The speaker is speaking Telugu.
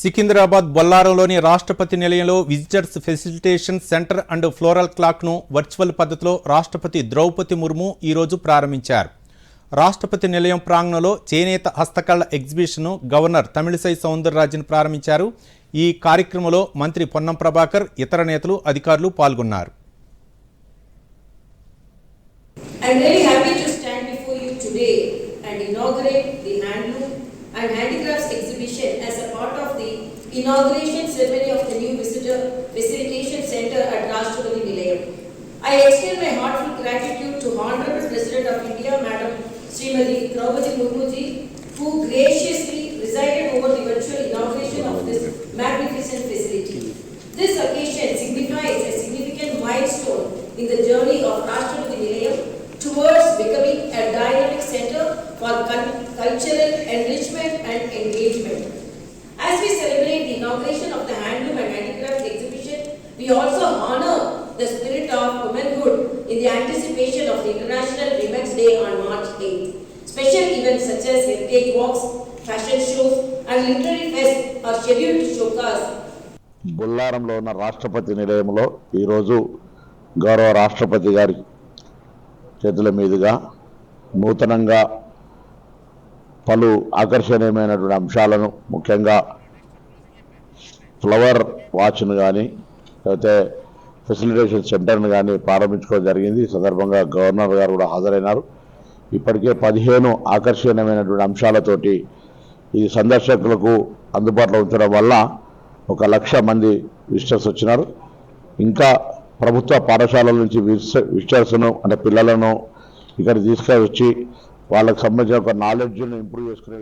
సికింద్రాబాద్ బొల్లారంలోని రాష్ట్రపతి నిలయంలో visitors facilitation centre and floral క్లాక్ను virtual పద్ధతిలో రాష్ట్రపతి ద్రౌపది ముర్ము ఈరోజు ప్రారంభించారు. రాష్ట్రపతి నిలయం ప్రాంగణంలో చేనేత హస్తకళ ఎగ్జిబిషన్ను గవర్నర్ తమిళిసై సౌందరరాజన్ ప్రారంభించారు. ఈ కార్యక్రమంలో మంత్రి పొన్నం ప్రభాకర్ ఇతర నేతలు అధికారులు పాల్గొన్నారు. And handicrafts exhibition inauguration ceremony of the new visitor facilitation center at Rashtrapati Nilayam. I extend my heartfelt gratitude to Honorable President of India, Madam Srimati Draupadi Murmu ji, who graciously presided over the virtual inauguration of this magnificent facility. This occasion signifies a significant milestone in the journey of Rashtrapati Nilayam towards becoming a dynamic center for cultural enrichment and engagement. As we celebrate the inauguration of the Handloom and Handicrafts exhibition, we also honor the spirit of womanhood in the anticipation of the International Women's Day on March 8th. Special events such as heritage walks, fashion shows, and literary fest are scheduled to showcase బుల్లారంలో ఉన్న రాష్ట్రపతి నిలయంలో ఈరోజు గౌరవ రాష్ట్రపతి గారి చేతుల మీదుగా నూతనంగా పలు ఆకర్షణీయమైనటువంటి అంశాలను ముఖ్యంగా ఫ్లవర్ వాచ్ను కానీ లేకపోతే ఫెసిలిటేషన్ సెంటర్ను కానీ ప్రారంభించుకోవడం జరిగింది. ఈ సందర్భంగా గవర్నర్ గారు కూడా హాజరైనారు. ఇప్పటికే పదిహేను ఆకర్షణీయమైనటువంటి అంశాలతోటి ఈ సందర్శకులకు అందుబాటులో ఉంచడం వల్ల ఒక లక్ష మంది విజిటర్స్ వచ్చినారు. ఇంకా ప్రభుత్వ పాఠశాలల నుంచి విజిటర్స్ను అంటే పిల్లలను ఇక్కడ తీసుకొచ్చి వాళ్ళకి సంబంధించిన ఒక నాలెడ్జ్ను ఇంప్రూవ్ చేసుకునే